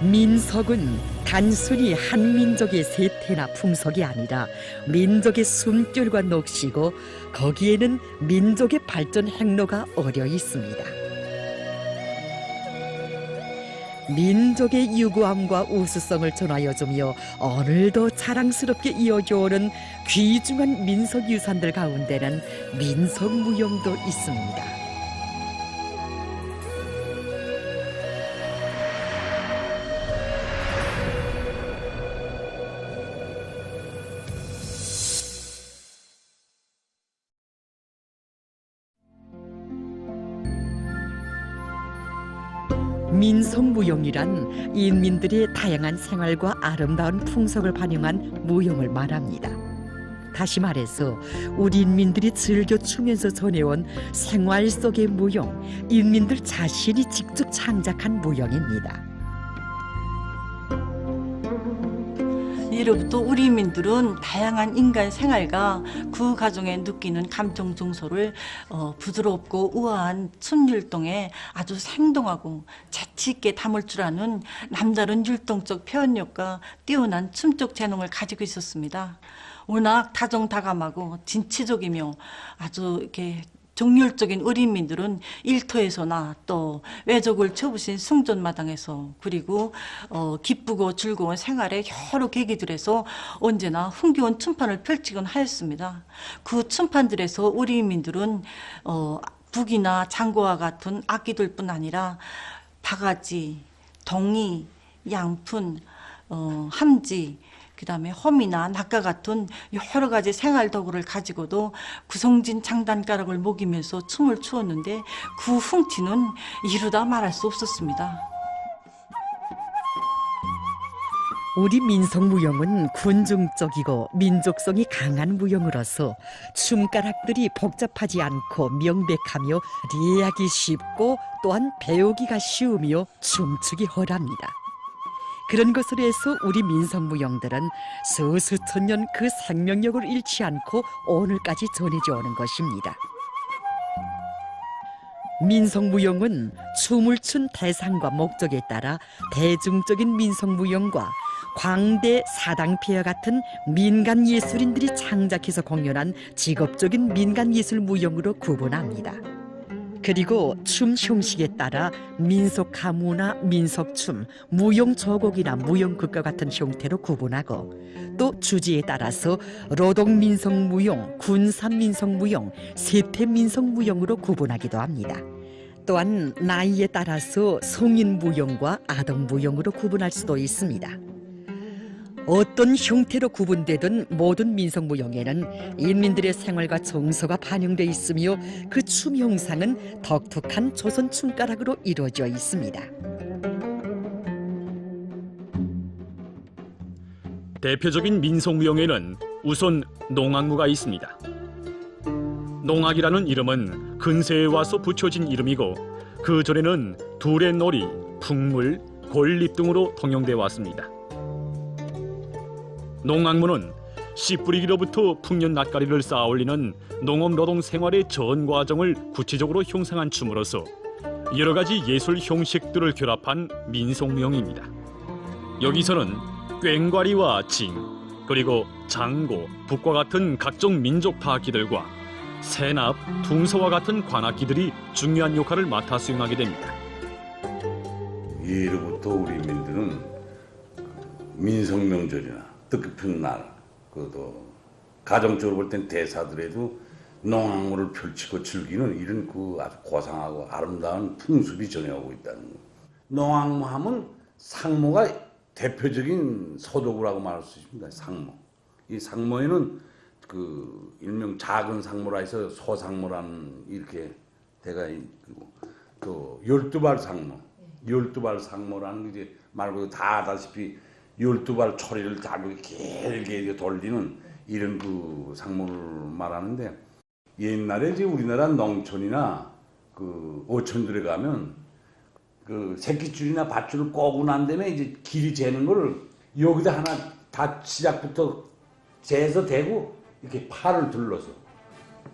민석은 단순히 한 민족의 세태나 풍속이 아니라 민족의 숨결과 녹시고 거기에는 민족의 발전 행로가 어려 있습니다. 민족의 유구함과 우수성을 전하여주며 오늘도 자랑스럽게 이어져오는 귀중한 민속 유산들 가운데는 민속 무용도 있습니다. 민속무용이란 인민들의 다양한 생활과 아름다운 풍속을 반영한 무용을 말합니다. 다시 말해서 우리 인민들이 즐겨 추면서 전해온 생활 속의 무용, 인민들 자신이 직접 창작한 무용입니다. 이로부터 우리 민들은 다양한 인간 생활과 그 가정에 느끼는 감정 중소를 어, 부드럽고 우아한 춤 율동에 아주 생동하고 재치 있게 담을 줄 아는 남다른 율동적 표현력과 뛰어난 춤적 재능을 가지고 있었습니다. 워낙 다정다감하고 진취적이며 아주 이렇게 정열적인 어린민들은 일터에서나 또 외적을 쳐부신 승전마당에서 그리고 어, 기쁘고 즐거운 생활의 여러 계기들에서 언제나 흥겨운 춤판을 펼치곤 하였습니다. 그 춤판들에서 어린민들은 어, 북이나 장고와 같은 악기들뿐 아니라 바가지, 덩이, 양푼, 어, 함지, 그 다음에 험이나 낙가 같은 여러 가지 생활 도구를 가지고도 구성진 장단가락을 먹이면서 춤을 추었는데 그 흥티는 이루다 말할 수 없었습니다. 우리 민속 무용은 군중적이고 민족성이 강한 무용으로서 춤가락들이 복잡하지 않고 명백하며 이해하기 쉽고 또한 배우기가 쉬우며 춤추기 헐합니다. 그런 것으로 해서 우리 민속무용들은 수수천 년 그 생명력을 잃지 않고 오늘까지 전해져 오는 것입니다. 민속무용은 춤을 춘 대상과 목적에 따라 대중적인 민속무용과 광대 사당폐와 같은 민간 예술인들이 창작해서 공연한 직업적인 민간 예술 무용으로 구분합니다. 그리고 춤 형식에 따라 민속 가무나 민속춤, 무용 저곡이나 무용극과 같은 형태로 구분하고 또 주제에 따라서 노동 민속 무용, 군산 민속 무용, 세태 민속 무용으로 구분하기도 합니다. 또한 나이에 따라서 성인 무용과 아동 무용으로 구분할 수도 있습니다. 어떤 형태로 구분되든 모든 민속 무용에는 인민들의 생활과 정서가 반영돼 있으며 그 춤 형상은 독특한 조선 춤가락으로 이루어져 있습니다. 대표적인 민속무용에는 우선 농악무가 있습니다. 농악이라는 이름은 근세에 와서 붙여진 이름이고 그 전에는 두레놀이, 풍물, 골립 등으로 통용돼 왔습니다. 농악무는 씨 뿌리기로부터 풍년 낯가리를 쌓아 올리는 농업 노동 생활의 전 과정을 구체적으로 형상한 춤으로서 여러 가지 예술 형식들을 결합한 민속무용입니다. 여기서는 꽹과리와 징, 그리고 장고, 북과 같은 각종 민족 타악기들과 세납, 둥서와 같은 관악기들이 중요한 역할을 맡아 수행하게 됩니다. 이로부터 우리 민들은 민성명절이나 뜻깊은 날, 그또 가정적으로 볼 땐 대사들에도 농악무를 펼치고 즐기는 이런 그 아주 고상하고 아름다운 풍습이 전해오고 있다는 거. 농악무 하면 상모가 대표적인 소독이라고 말할 수 있습니다. 상모. 이 상모에는 그 일명 작은 상모라 해서 소상모라는 이렇게 대가 있고 또 열두 발 상모, 열두 발 상모라는 게 이제 말 그대로 다 아다시피 열두 발 초리를 달고 길게 돌리는 이런 그 상모를 말하는데 옛날에 이제 우리나라 농촌이나 그 어촌들에 가면 그 새끼줄이나 밧줄을 꼬고 난 다음에 이제 길이 재는 거를 여기다 하나 다 시작부터 재서 대고 이렇게 팔을 둘러서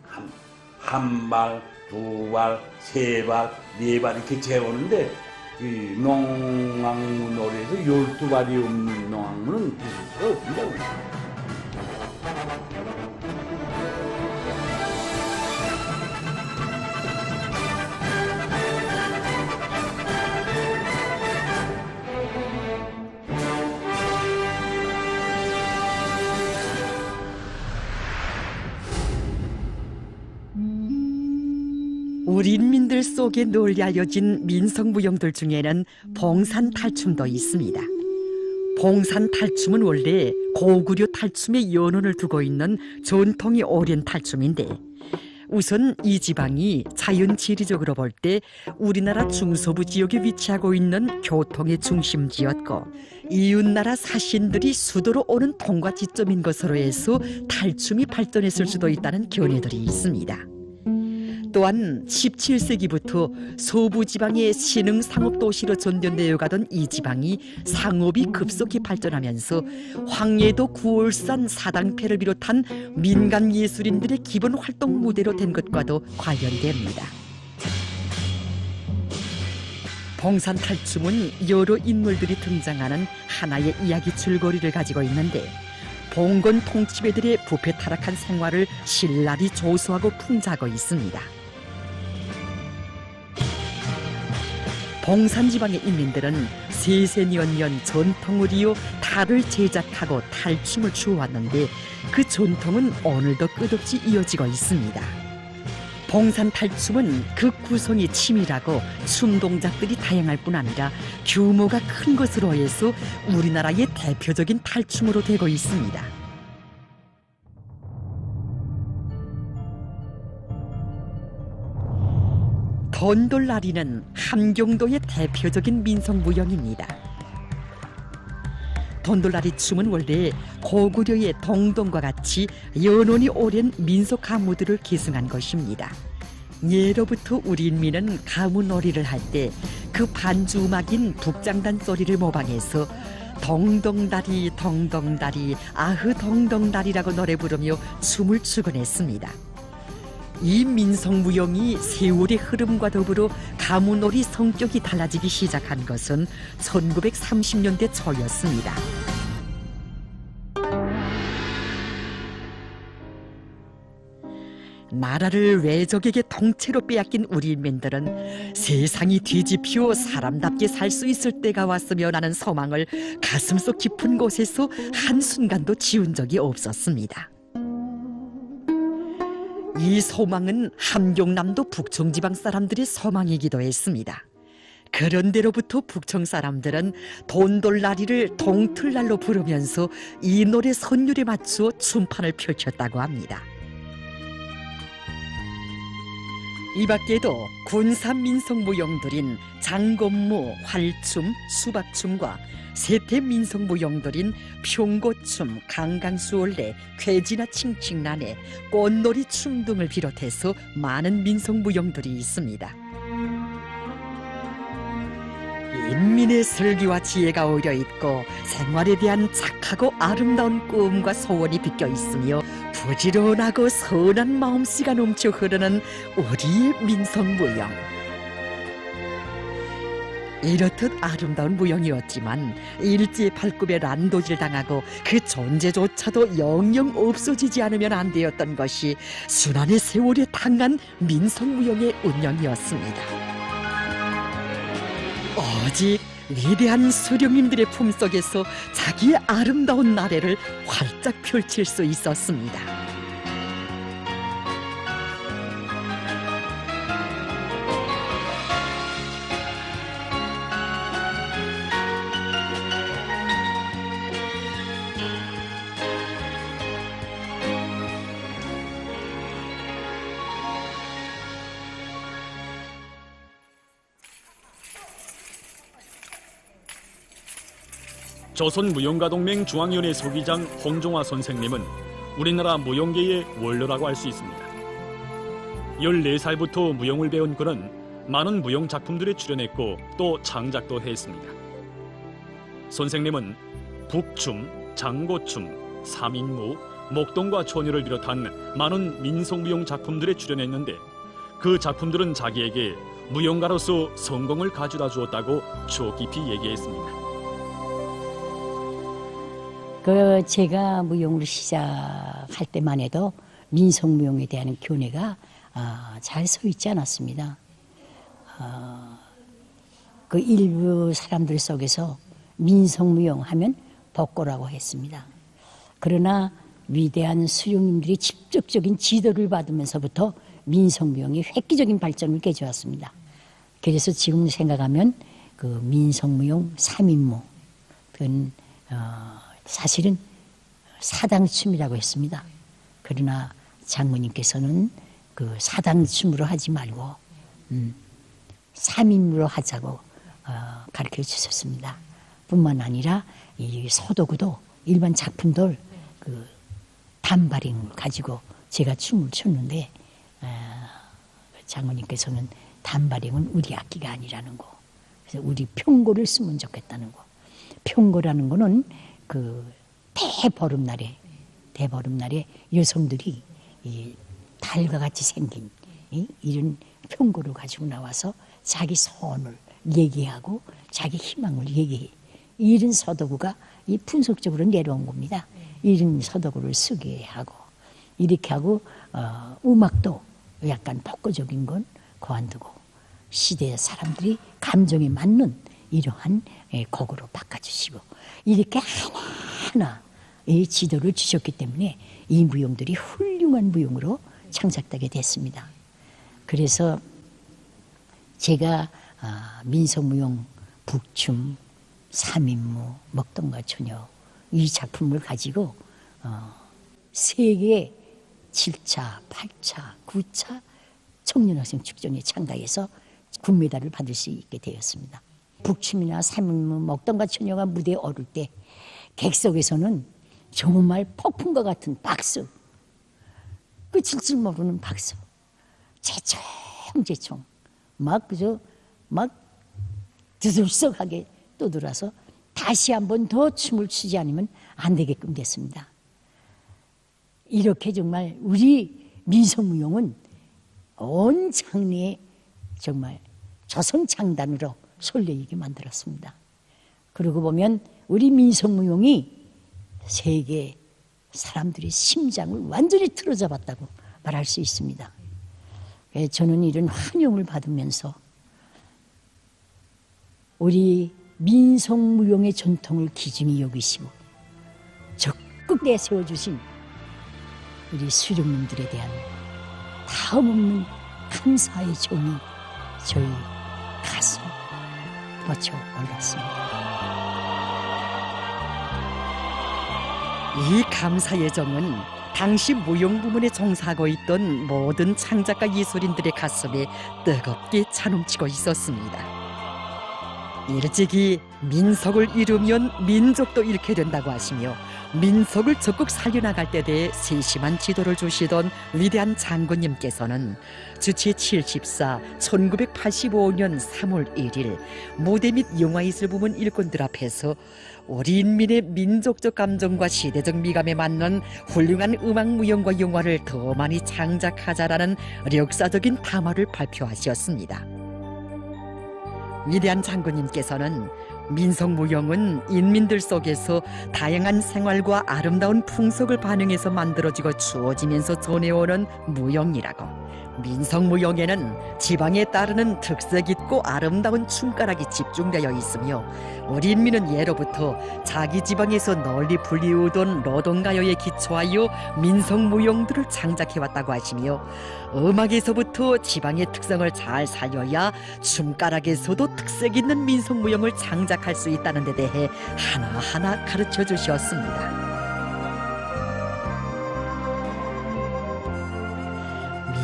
한, 한 발, 두 발, 세 발, 네 발 이렇게 재오는데 이 농악무 놀이에서 열두 발이 없는 농악무는 부술 수가 없습니다. 우 리 인민들 속에 널리 알려진 민속무용들 중에는 봉산 탈춤도 있습니다. 봉산 탈춤은 원래 고구려 탈춤의 연원을 두고 있는 전통이 오랜 탈춤인데 우선 이 지방이 자연 지리적으로 볼 때 우리나라 중서부 지역에 위치하고 있는 교통의 중심지였고 이웃나라 사신들이 수도로 오는 통과 지점인 것으로 해서 탈춤이 발전했을 수도 있다는 견해들이 있습니다. 또한 17세기부터 서부 지방의 신흥 상업 도시로 전전되어 가던 이 지방이 상업이 급속히 발전하면서 황예도 구월산 사당패를 비롯한 민간 예술인들의 기본 활동 무대로 된 것과도 관련됩니다. 봉산 탈춤은 여러 인물들이 등장하는 하나의 이야기 줄거리를 가지고 있는데 봉건 통치배들의 부패 타락한 생활을 신랄히 조소하고 풍자하고 있습니다. 봉산 지방의 인민들은 세세년년 전통을 이어 탈을 제작하고 탈춤을 추어왔는데 그 전통은 오늘도 끝없이 이어지고 있습니다. 봉산 탈춤은 그 구성이 치밀하고 춤 동작들이 다양할 뿐 아니라 규모가 큰 것으로 해서 우리나라의 대표적인 탈춤으로 되고 있습니다. 돈돌라리는 함경도의 대표적인 민속 무용입니다. 돈돌라리 춤은 원래 고구려의 동동과 같이 연원이 오랜 민속 가무들을 계승한 것입니다. 예로부터 우리 인민은 가무놀이를 할 때 그 반주 음악인 북장단 소리를 모방해서 덩덩다리 덩덩다리 아흐 덩덩다리라고 노래 부르며 춤을 추곤 했습니다. 이 민속무용이 세월의 흐름과 더불어 가무놀이 성격이 달라지기 시작한 것은 1930년대 초였습니다. 나라를 외적에게 통째로 빼앗긴 우리 인민들은 세상이 뒤집혀 사람답게 살 수 있을 때가 왔으면 하는 소망을 가슴속 깊은 곳에서 한순간도 지운 적이 없었습니다. 이 소망은 함경남도 북청지방 사람들의 소망이기도 했습니다. 그런데로부터 북청 사람들은 돈돌라리를 동틀날로 부르면서 이 노래 선율에 맞추어 춤판을 펼쳤다고 합니다. 이 밖에도 군산 민속 무용들인 장건무, 활춤, 수박춤과 세태 민속 무용들인 평고춤, 강강수올래, 괴지나 칭칭나네, 꽃놀이 춤 등을 비롯해서 많은 민속 무용들이 있습니다. 인민의 슬기와 지혜가 어려 있고 생활에 대한 착하고 아름다운 꿈과 소원이 비껴 있으며 부지런하고 선한 마음씨가 넘쳐 흐르는 우리의 민속무용. 이렇듯 아름다운 무용이었지만 일제의 발굽에 난도질 당하고 그 존재조차도 영영 없어지지 않으면 안 되었던 것이 순환의 세월에 당한 민속무용의 운영이었습니다. 오직 위대한 수령님들의 품속에서 자기의 아름다운 나래를 활짝 펼칠 수 있었습니다. 조선 무용가동맹 중앙위원회 소기장 홍종화 선생님은 우리나라 무용계의 원로라고 할 수 있습니다. 14살부터 무용을 배운 그는 많은 무용 작품들에 출연했고 또 창작도 했습니다. 선생님은 북춤, 장고춤, 삼인무, 목동과 초녀를 비롯한 많은 민속무용 작품들에 출연했는데 그 작품들은 자기에게 무용가로서 성공을 가져다 주었다고 추억 깊이 얘기했습니다. 그 제가 무용을 시작할 때만 해도 민속 무용에 대한 교내가 아, 잘서 있지 않았습니다. 아, 그 일부 사람들 속에서 민속 무용 하면 복고라고 했습니다. 그러나 위대한 수령님들이 직접적인 지도를 받으면서부터 민속 무용이 획기적인 발전을 가져왔습니다. 그래서 지금 생각하면 그 민속 무용 삼인무 그건 어, 사실은 사당춤이라고 했습니다. 그러나 장모님께서는 그 사당춤으로 하지 말고 음, 삼인무로 하자고 어, 가르쳐 주셨습니다. 뿐만 아니라 이 소도구도 일반 작품들 그 단발인 가지고 제가 춤을 췄는데 어, 장모님께서는 단발임은 우리 악기가 아니라는 거. 그래서 우리 평고를 쓰면 좋겠다는 거. 평고라는 거는 그 대보름날에 대보름날에 여성들이 이 달과 같이 생긴 이, 이런 평고를 가지고 나와서 자기 소원을 얘기하고 자기 희망을 얘기해. 이런 서도구가 이 분석적으로 내려온 겁니다. 이런 서도구를 쓰게 하고 이렇게 하고 어, 음악도 약간 복고적인 건 그만두고 시대 사람들이 감정에 맞는 이러한 예, 곡으로 바꿔주시고 이렇게 하나하나 이 지도를 주셨기 때문에 이 무용들이 훌륭한 무용으로 창작되게 됐습니다. 그래서 제가 아, 민속무용 북춤, 삼인무, 먹동과 처녀 이 작품을 가지고 어, 세계 7차, 8차, 9차 청년학생 축전에 참가해서 군메달을 받을 수 있게 되었습니다. 북춤이나 삼인무, 먹동과 처녀가 무대에 오를 때 객석에서는 정말 폭풍과 같은 박수, 끝일 줄 모르는 박수, 재총재총 막 그저 막 드들썩하게 떠들어서 다시 한 번 더 춤을 추지 않으면 안 되게끔 됐습니다. 이렇게 정말 우리 민속무용은 온 장래에 정말 조성창단으로 설레이게 만들었습니다. 그러고 보면 우리 민속무용이 세계 사람들의 심장을 완전히 틀어잡았다고 말할 수 있습니다. 예, 저는 이런 환영을 받으면서 우리 민속무용의 전통을 기준히 여기시고 적극 내세워 주신 우리 수령님들에 대한 다음 없는 감사의 정이 저희 가슴 뻗쳐 올랐습니다. 이 감사의 정은 당시 무용 부문에 종사하고 있던 모든 창작가 예술인들의 가슴에 뜨겁게 차넘치고 있었습니다. 일찍이 민속을 잃으면 민족도 잃게 된다고 하시며 민속을 적극 살려나갈 때 대해 세심한 지도를 주시던 위대한 장군님께서는 주치 74 1985년 3월 1일 무대 및 영화예술 부문 일꾼들 앞에서 우리 인민의 민족적 감정과 시대적 미감에 맞는 훌륭한 음악 무용과 영화를 더 많이 창작하자라는 역사적인 담화를 발표하셨습니다. 위대한 장군님께서는 민속무용은 인민들 속에서 다양한 생활과 아름다운 풍속을 반영해서 만들어지고 주어지면서 전해오는 무용이라고 민속무용에는 지방에 따르는 특색 있고 아름다운 춤가락이 집중되어 있으며 우리 인민은 예로부터 자기 지방에서 널리 불리우던 노동가요에 기초하여 민속무용들을 창작해왔다고 하시며 음악에서부터 지방의 특성을 잘 살려야 춤가락에서도 특색 있는 민속무용을 창작할 수 있다는 데 대해 하나하나 가르쳐 주셨습니다.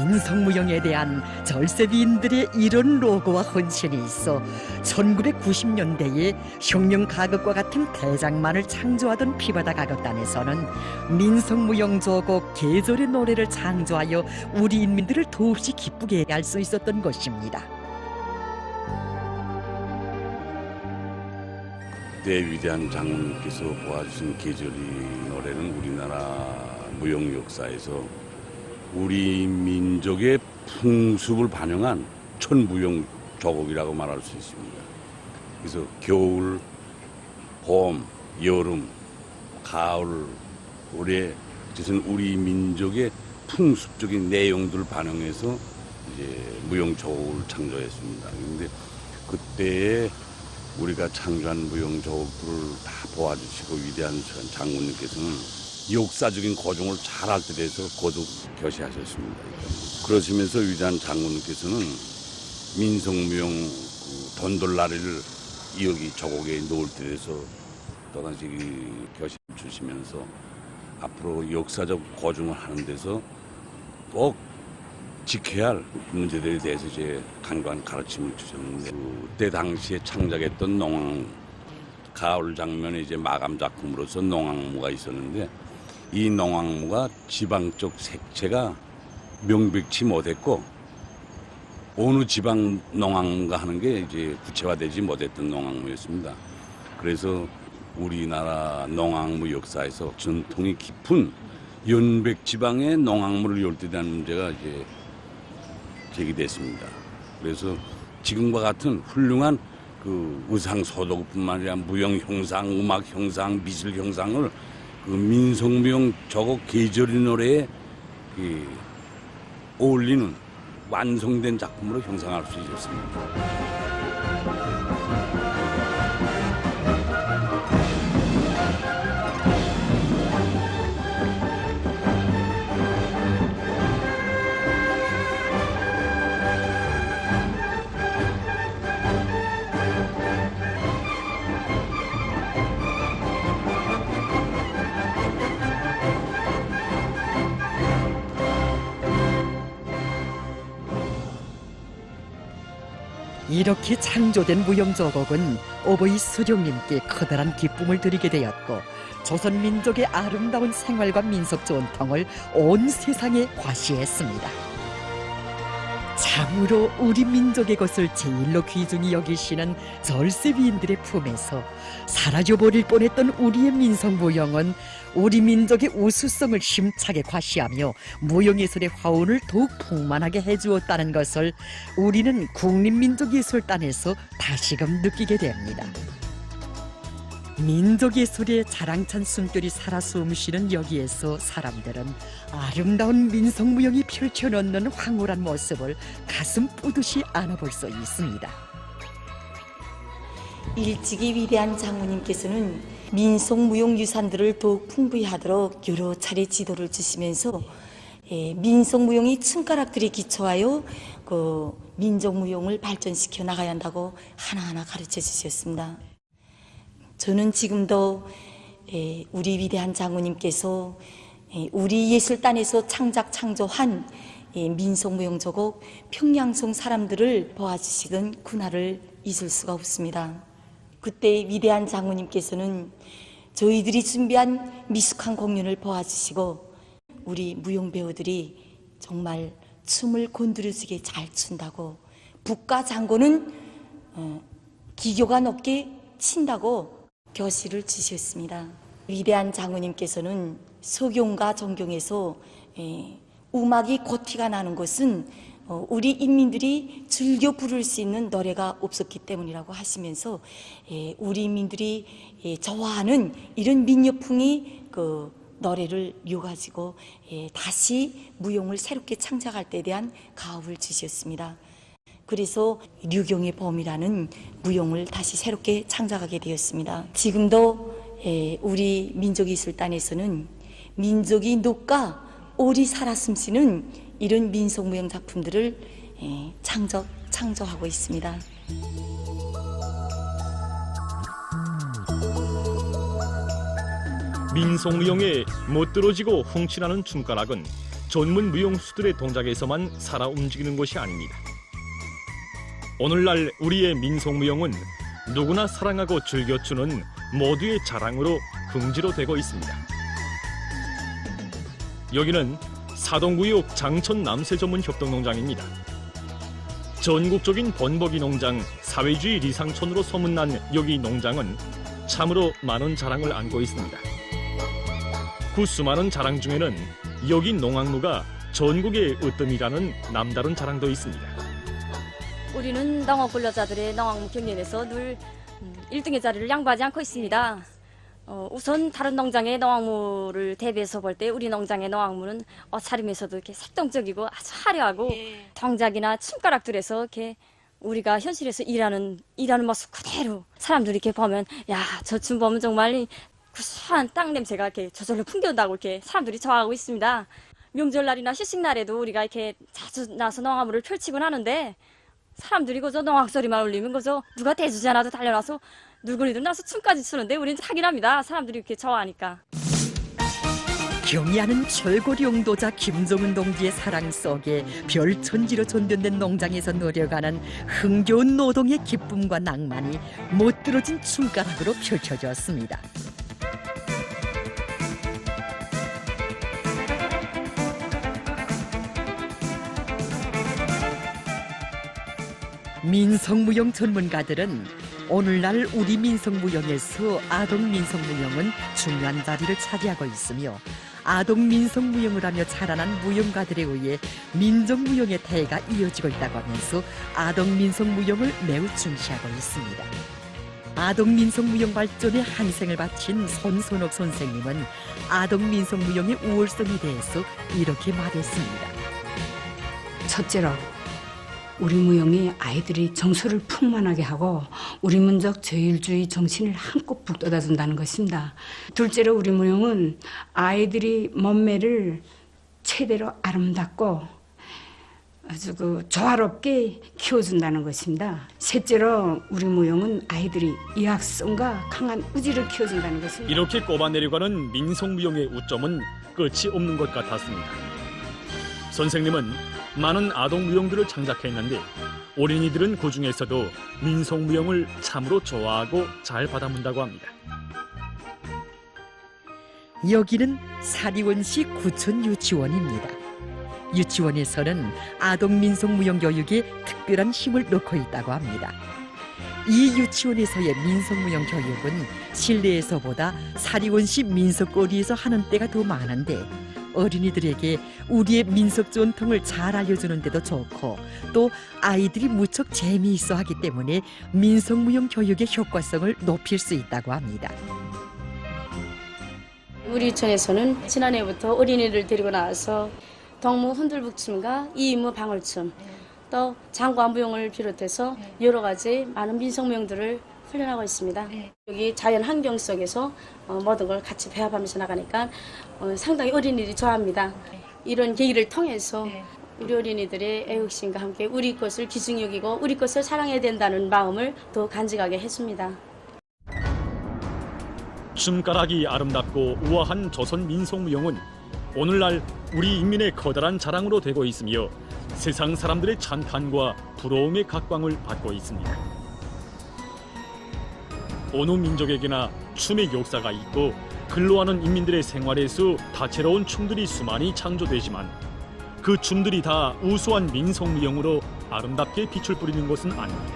민속무용에 대한 절세비인들의 이런 로고와 헌신이 있어 1990년대에 혁명 가극과 같은 대장만을 창조하던 피바다 가극단에서는 민속무용 조곡 계절의 노래를 창조하여 우리 인민들을 더없이 기쁘게 할 수 있었던 것입니다. 그때 위대한 장군님께서 보아주신 계절이 노래는 우리나라 무용 역사에서 우리 민족의 풍습을 반영한 천무용 조국이라고 말할 수 있습니다. 그래서 겨울, 봄, 여름, 가을, 올해 이것은 우리 민족의 풍습적인 내용들을 반영해서 이제 무용조국을 창조했습니다. 그런데 그때에 우리가 창조한 무용조국들을 다 도와주시고 위대한 장군님께서는 역사적인 고종을 잘 할때 돼서 거듭 교시하셨습니다. 그러시면서 위대한 장군님께서는 민속무용 그 돈돌라리를 여기 조국에 놓을 때 또다시 그 교시 주시면서 앞으로 역사적 고증을 하는 데서 꼭 지켜야 할 문제들에 대해서 이제 간관 가르침을 주셨는데 그때 당시에 창작했던 농악 가을 장면에 이제 마감 작품으로서 농악무가 있었는데 이 농악무가 지방적 색채가 명백치 못했고 어느 지방 농악무가 하는 게 이제 구체화되지 못했던 농악무였습니다. 그래서 우리나라 농악무 역사에서 전통이 깊은 연백 지방의 농악무를 열대다는 문제가 이제 제기됐습니다. 그래서 지금과 같은 훌륭한 그 의상 소도구뿐만 아니라 무용 형상, 음악 형상, 미술 형상을 그 민속무용 저곡 계절의 노래에 그 어울리는 완성된 작품으로 형상할 수 있었습니다. 이렇게 창조된 무용조곡은 오보이 수령님께 커다란 기쁨을 드리게 되었고 조선 민족의 아름다운 생활과 민속 전통을 온 세상에 과시했습니다. 참으로 우리 민족의 것을 제일로 귀중히 여기시는 절세비인들의 품에서 사라져버릴 뻔했던 우리의 민속 무용은 우리 민족의 우수성을 힘차게 과시하며 무용예술의 화운을 더욱 풍만하게 해주었다는 것을 우리는 국립민족예술단에서 다시금 느끼게 됩니다. 민족예술의 자랑찬 숨결이 살아 숨쉬는 여기에서 사람들은 아름다운 민속무용이 펼쳐놓는 황홀한 모습을 가슴 뿌듯이 안아볼 수 있습니다. 일찍이 위대한 장모님께서는 민속 무용 유산들을 더욱 풍부히 하도록 여러 차례 지도를 주시면서 예, 민속 무용이 층가락들이 기초하여 그 민족 무용을 발전시켜 나가야 한다고 하나하나 가르쳐 주셨습니다. 저는 지금도 예, 우리 위대한 장모님께서 예, 우리 예술단에서 창작 창조한 예, 민속 무용 조곡 평양성 사람들을 도와주시던 그날을 잊을 수가 없습니다. 그때 위대한 장모님께서는 저희들이 준비한 미숙한 공연을 도와주시고 우리 무용 배우들이 정말 춤을 곤두려지게 잘 춘다고 북과 장고는 어, 기교가 높게 친다고 교시를 주셨습니다. 위대한 장모님께서는 소경과 정경에서 에, 음악이 고티가 나는 것은 어, 우리 인민들이 즐겨 부를 수 있는 노래가 없었기 때문이라고 하시면서 에, 우리 인민들이 에, 좋아하는 이런 민요풍이 그 노래를 요가지고 에, 다시 무용을 새롭게 창작할 때에 대한 가업을 주셨습니다. 그래서 류경의 범이라는 무용을 다시 새롭게 창작하게 되었습니다. 지금도 에, 우리 민족예술단에서는 민족이 녹과 오리 살아 숨쉬는 이런 민속무용 작품들을 에, 창작, 창조하고 있습니다. 민속무용에 못들어지고 훔치나는 춤가락은 전문 무용수들의 동작에서만 살아 움직이는 것이 아닙니다. 오늘날 우리의 민속무용은 누구나 사랑하고 즐겨추는 모두의 자랑으로 긍지로 되고 있습니다. 여기는 사동구역 장천 남세 전문 협동농장입니다. 전국적인 번복이 농장 사회주의 리상촌으로 소문난 여기 농장은 참으로 많은 자랑을 안고 있습니다. 그 수많은 자랑 중에는 여기 농악무가 전국의 으뜸이라는 남다른 자랑도 있습니다. 우리는 농업 근로자들의 농악무 경연에서 늘 음, 1등의 자리를 양보하지 않고 있습니다. 어, 우선 다른 농장의 농악무를 대비해서 볼 때 우리 농장의 농악무는 옷차림에서도 이렇게 색동적이고 아주 화려하고 동작이나 춤가락들에서 이렇게 우리가 현실에서 일하는 일하는 모습 그대로 사람들이 이렇게 보면 야저 춤 보면 정말 이 구수한 땅 냄새가 이렇게 저절로 풍겨온다고 이렇게 사람들이 좋아하고 있습니다. 명절날이나 시식날에도 우리가 이렇게 자주 나서 농악무를 펼치곤 하는데 사람들이 그저 농악 소리만 울리면 그저 누가 대주지 않아도 달려나서 누구리들 나서 춤까지 추는데 우린 하긴합니다. 사람들이 이렇게 좋아하니까. 경의하는 철골 용도자 김종은 동지의 사랑 속에 별천지로 존변된 농장에서 노력하는 흥겨운 노동의 기쁨과 낭만이 못들어진 춤가락으로 펼쳐졌습니다. 민속무용 전문가들은 오늘날 우리 민속무용에서 아동 민속무용은 중요한 자리를 차지하고 있으며 아동 민속무용을 하며 자라난 무용가들에 의해 민족무용의 대가 이어지고 있다고 하면서 아동 민속무용을 매우 중시하고 있습니다. 아동 민속무용 발전에 한생을 바친 손선옥 선생님은 아동 민속무용의 우월성에 대해서 이렇게 말했습니다. 첫째로 우리 무용이 아이들이 정서를 풍만하게 하고 우리 민족 저율주의 정신을 한껏 북돋아준다는 것입니다. 둘째로 우리 무용은 아이들이 몸매를 최대로 아름답고 아주 그 조화롭게 키워준다는 것입니다. 셋째로 우리 무용은 아이들이 의학성과 강한 의지를 키워준다는 것입니다. 이렇게 꼽아내려가는 민속무용의 우점은 끝이 없는 것 같았습니다. 선생님은 많은 아동 무용들을 창작했는데 어린이들은 그 중에서도 민속 무용을 참으로 좋아하고 잘 받아문다고 합니다. 여기는 사리원시 구촌 유치원입니다. 유치원에서는 아동 민속 무용 교육에 특별한 힘을 놓고 있다고 합니다. 이 유치원에서의 민속 무용 교육은 실내에서보다 사리원시 민속 거리에서 하는 때가 더 많은데 어린이들에게 우리의 민속 전통을 잘 알려주는 데도 좋고 또 아이들이 무척 재미있어 하기 때문에 민속 무용 교육의 효과성을 높일 수 있다고 합니다. 우리 유치원에서는 지난해부터 어린이를 데리고 나와서 동무 흔들북춤과 이임무 방울춤 또 장과 무용을 비롯해서 여러 가지 많은 민속무용들을 훈련하고 있습니다. 여기 자연 환경 속에서 어, 모든 걸 같이 배합하면서 나가니까 어, 상당히 어린이들이 좋아합니다. 이런 계기를 통해서 우리 어린이들의 애국심과 함께 우리 것을 기중히 여기고 우리 것을 사랑해야 된다는 마음을 더 간직하게 했습니다. 춤가락이 아름답고 우아한 조선 민속무용은 오늘날 우리 인민의 커다란 자랑으로 되고 있으며 세상 사람들의 찬탄과 부러움의 각광을 받고 있습니다. 어느 민족에게나 춤의 역사가 있고 근로하는 인민들의 생활에서 다채로운 춤들이 수많이 창조되지만 그 춤들이 다 우수한 민속무용으로 아름답게 빛을 뿌리는 것은 아닙니다.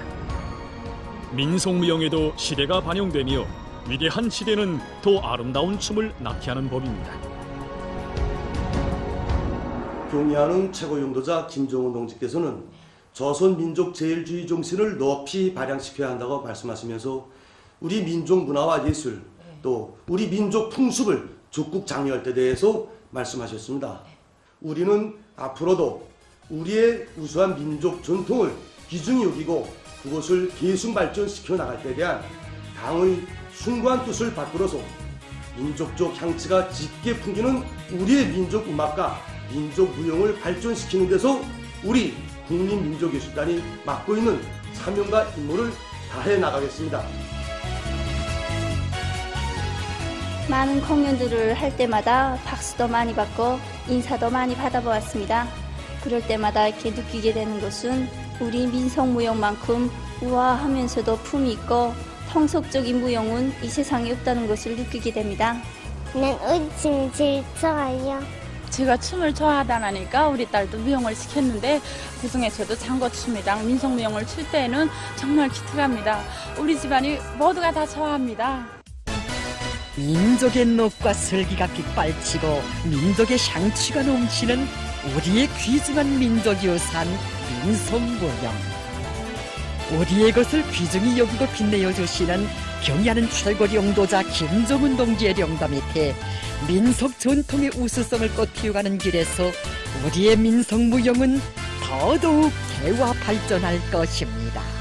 민속무용에도 시대가 반영되며 위대한 시대는 더 아름다운 춤을 낳게 하는 법입니다. 경의하는 최고 용도자 김정은 동지께서는 조선 민족 제일주의 정신을 높이 발扬시켜야 한다고 말씀하시면서 우리 민족 문화와 예술 또 우리 민족 풍습을 적극 장려할 때 대해서 말씀하셨습니다. 우리는 앞으로도 우리의 우수한 민족 전통을 기중히 여기고 그것을 계승 발전시켜 나갈 때 대한 당의 숭고한 뜻을 바꾸어서 민족적 향취가 짙게 풍기는 우리의 민족 음악과 민족 무용을 발전시키는 데서 우리 국립민족예술단이 맡고 있는 사명과 임무를 다해 나가겠습니다. 많은 공연들을 할 때마다 박수도 많이 받고 인사도 많이 받아보았습니다. 그럴 때마다 이렇게 느끼게 되는 것은 우리 민속 무용만큼 우아하면서도 품이 있고 통속적인 무용은 이 세상에 없다는 것을 느끼게 됩니다. 난 우리 춤 제일 좋아요. 제가 춤을 좋아하다니까 우리 딸도 무용을 시켰는데 그중에서도 장거춤이랑 민속무용을 출 때에는 정말 기특합니다. 우리 집안이 모두가 다 좋아합니다. 민족의 녹과 슬기가 빗발치고 민족의 향취가 넘치는 우리의 귀중한 민족유산 민속무용 우리의 것을 귀중히 여기고 빛내어 주시는 경의하는 철거리 용도자 김종은 동지의 영담 밑에 민속 전통의 우수성을 꽃피워가는 길에서 우리의 민속 무용은 더더욱 개화 발전할 것입니다.